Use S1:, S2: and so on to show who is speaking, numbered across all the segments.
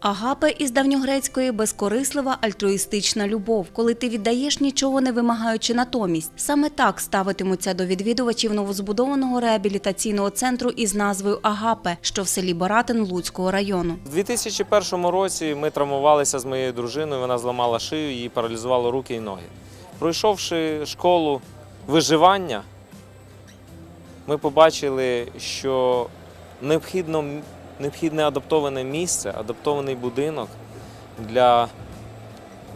S1: Агапе із давньогрецької безкорислива альтруїстична любов, коли ти віддаєш нічого не вимагаючи натомість. Саме так ставитимуться до відвідувачів новозбудованого реабілітаційного центру із назвою Агапе, що в селі Баратин Луцького району.
S2: У 2001 році ми травмувалися з моєю дружиною, вона зламала шию, їй паралізувало руки і ноги. Пройшовши школу виживання, ми побачили, що необхідно, необхідне адаптоване місце, адаптований будинок для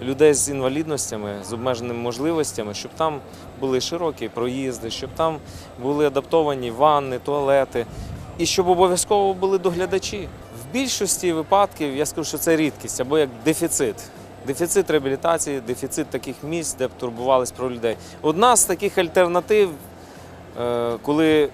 S2: людей з інвалідностями, з обмеженими можливостями, щоб там були широкі проїзди, щоб там були адаптовані ванни, туалети, і щоб обов'язково були доглядачі. В більшості випадків я скажу, що це рідкість або як дефіцит. Дефіцит реабілітації, дефіцит таких місць, де б турбувались про людей. Одна з таких альтернатив, е, коли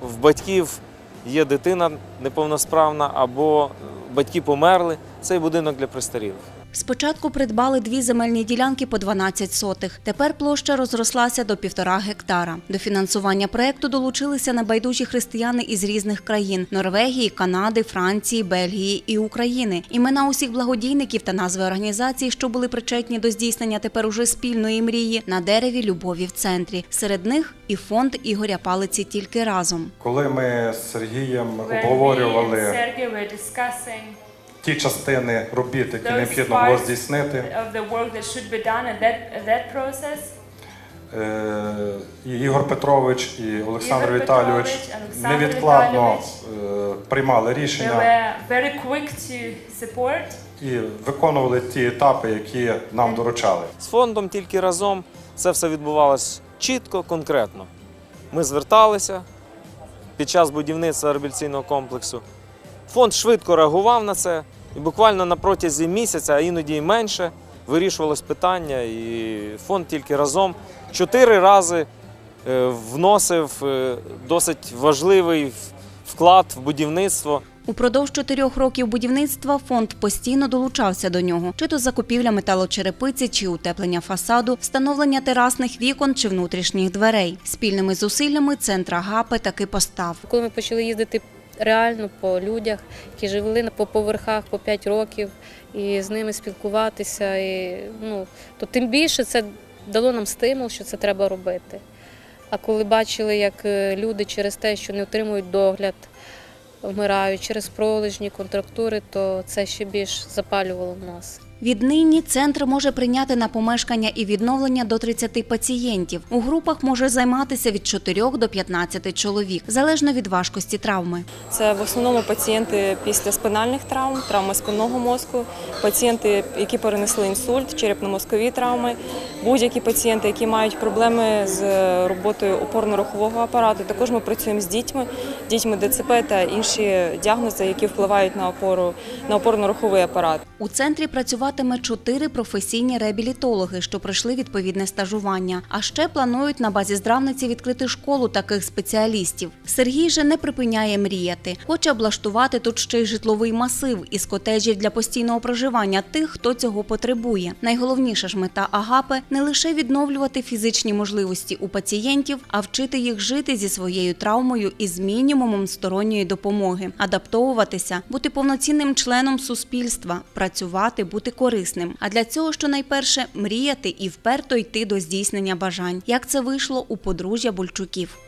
S2: в батьків є дитина неповносправна або батьки померли, цей будинок для престарілих.
S1: Спочатку придбали дві земельні ділянки по 12 сотих. Тепер площа розрослася до півтора гектара. До фінансування проекту долучилися небайдужі християни із різних країн – Норвегії, Канади, Франції, Бельгії і України. Імена усіх благодійників та назви організацій, що були причетні до здійснення тепер уже спільної мрії, на дереві любові в центрі. Серед них і фонд Ігоря Палиці тільки разом.
S3: Коли ми з Сергієм обговорювали ті частини робіт, які необхідно було здійснити,
S4: of the work that should be done in that, in that process,
S3: е, і Ігор Петрович і Олександр Віталійович невідкладно е, приймали рішення
S4: were very quick to support
S3: і виконували ті етапи, які нам доручали.
S2: З фондом тільки разом це все відбувалося чітко, конкретно. Ми зверталися під час будівництва реабілітаційного комплексу. Фонд швидко реагував на це, і буквально на протязі місяця, а іноді і менше, вирішувалось питання, і фонд тільки разом чотири рази е, вносив е, досить важливий вклад в будівництво.
S1: Упродовж чотирьох років будівництва фонд постійно долучався до нього, чи то закупівля металочерепиці, чи утеплення фасаду, встановлення терасних вікон чи внутрішніх дверей. Спільними зусиллями центр Агапе таки постав.
S5: Коли ми почали їздити реально по людях, які жили по поверхах по 5 років, і з ними спілкуватися, і, ну, то тим більше це дало нам стимул, що це треба робити. А коли бачили, як е, люди через те, що не отримують догляд, вмирають через пролежні, контрактури, то це ще більш запалювало в нас.
S1: Віднині центр може прийняти на помешкання і відновлення до 30 пацієнтів. У групах може займатися від 4 до 15 чоловік, залежно від важкості травми.
S6: Це в основному пацієнти після спинальних травм, травми спинного мозку, пацієнти, які перенесли інсульт, черепно-мозкові травми, будь-які пацієнти, які мають проблеми з роботою опорно-рухового апарату. Також ми працюємо з дітьми, дітьми ДЦП та інші діагнози, які впливають на опору на опорно-руховий апарат.
S1: У центрі працюватиме чотири професійні реабілітологи, що пройшли відповідне стажування. А ще планують на базі здравниці відкрити школу таких спеціалістів. Сергій же не припиняє мріяти. Хоче облаштувати тут ще й житловий масив із котеджів для постійного проживання тих, хто цього потребує. Найголовніша ж мета Агапе не лише відновлювати фізичні можливості у пацієнтів, а вчити їх жити зі своєю травмою із мінімумом сторонньої допомоги, адаптовуватися, бути повноцінним членом суспільства, працювати, бути корисним. А для цього, що найперше, мріяти і вперто йти до здійснення бажань, як це вийшло у подружжя Бульчуків.